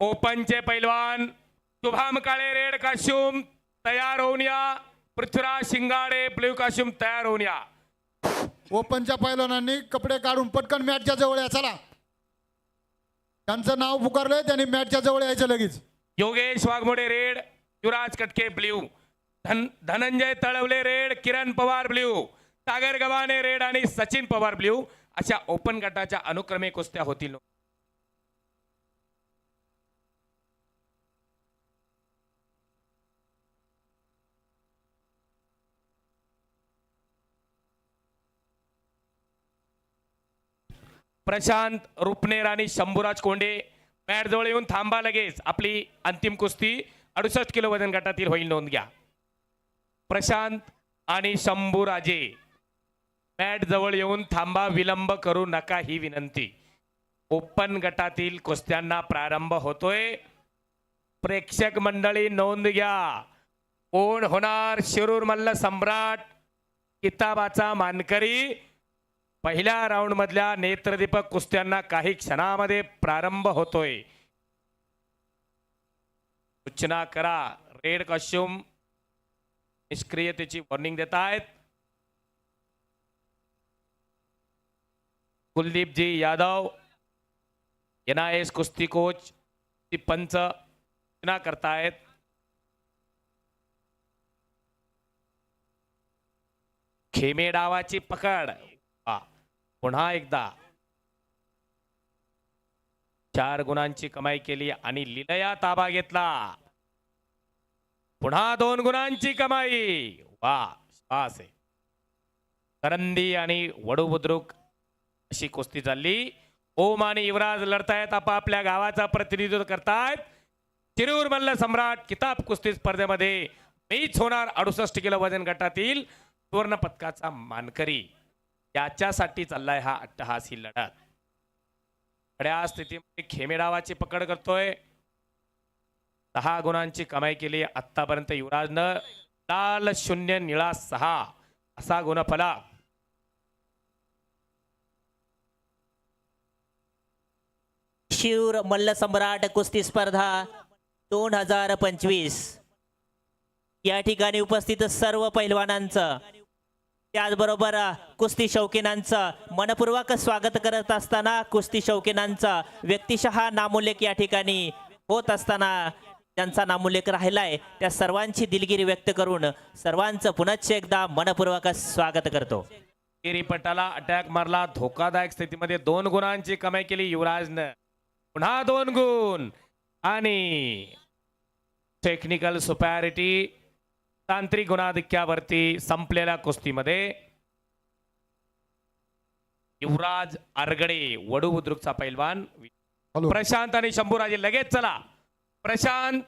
ओपनचे पैलवान शुभाम काळे रेड काश्यूम तयार होऊन या पृथ्वीराज शिंगाडे ब्ल्यू काश्यूम तयार होऊन या ओपनच्या पैलवानांनी कपडे काढून पटकन मॅटच्या जवळ या चला. त्यांचं नाव पुकारलंय त्यांनी मॅटच्या जवळ यायचं लगेच. Yogesh Waghmode red Yuvraj Katke blue Dhan Dhananjay Talwale red Kiran Pawar blue Sagar Gavhane red आणि सचिन पवार ब्ल्यू अशा ओपन गटाच्या अनुक्रमे कुस्त्या होतील. प्रशांत रुपनेर आणि शंभूराज कोंडे मॅटजवळ येऊन थांबा लगेच. आपली अंतिम कुस्ती अडुसष्ट किलो वजन गटातील होईल नोंद घ्या. प्रशांत आणि शंभूराजे मॅट जवळ येऊन थांबा विलंब करू नका ही विनंती. ओपन गटातील कुस्त्यांना प्रारंभ होतोय. प्रेक्षक मंडळी नोंद घ्या. कोण होणार? शिरूर मल्ल सम्राट किताबाचा मानकरी. पहिल्या राऊंड मधल्या नेत्रदीपक कुस्त्यांना काही क्षणामध्ये प्रारंभ होतोय. सूचना करा. रेड कॉस्ट्युम निष्क्रियतेची वॉर्निंग देत आहेत. कुलदीपजी यादव एन आय एस कुस्ती कोच ती पंच सूचना करतायत. खेमे डावाची पकड पुन्हा एकदा. चार गुणांची कमाई केली आणि लिलया ताबा घेतला. पुन्हा दोन गुणांची कमाई. वा आहे. करंदी आणि वडू बुद्रुक अशी कुस्ती चालली. ओम आणि युवराज लढतायत आपापल्या गावाचा प्रतिनिधित्व करतायत. शिरूर मल्ल सम्राट किताब कुस्ती स्पर्धेमध्ये मीच होणार अडुसष्ट किलो वजन गटातील सुवर्ण पदकाचा मानकरी. याच्यासाठी चाललाय हा अट्टहासी लढत. खड्या स्थितीमध्ये खेमेडावाची पकड करतोय. दहा गुणांची कमाई केली. आतापर्यंत युवराजनं लाल शून्य निळा सहा असा गुणफला. शिवर मल्ल सम्राट कुस्ती स्पर्धा दोन हजार पंचवीस. या ठिकाणी उपस्थित सर्व पैलवानांचं त्याचबरोबर कुस्ती शौकीनांचं मनपूर्वक स्वागत करत असताना कुस्ती शौकीनांचं व्यक्तिशः नामोल्लेख या ठिकाणी होत असताना ज्यांचा नामोल्लेख राहिलाय. त्या सर्वांची दिलगिरी व्यक्त करून सर्वांचं पुनश्च एकदा मनपूर्वक स्वागत करतो. गिरीपटाला अटॅक मारला. धोकादायक स्थितीमध्ये दोन गुणांची कमाई केली युवराजनं. पुन्हा दोन गुण आणि टेक्निकल सुपॅरिटी तांत्रिक गुणाधिक्यावरती संपलेल्या कुस्तीमध्ये युवराज आरगडे वडू बुद्रुकचा पैलवान. प्रशांत आणि शंभूराजे लगेच चला. प्रशांत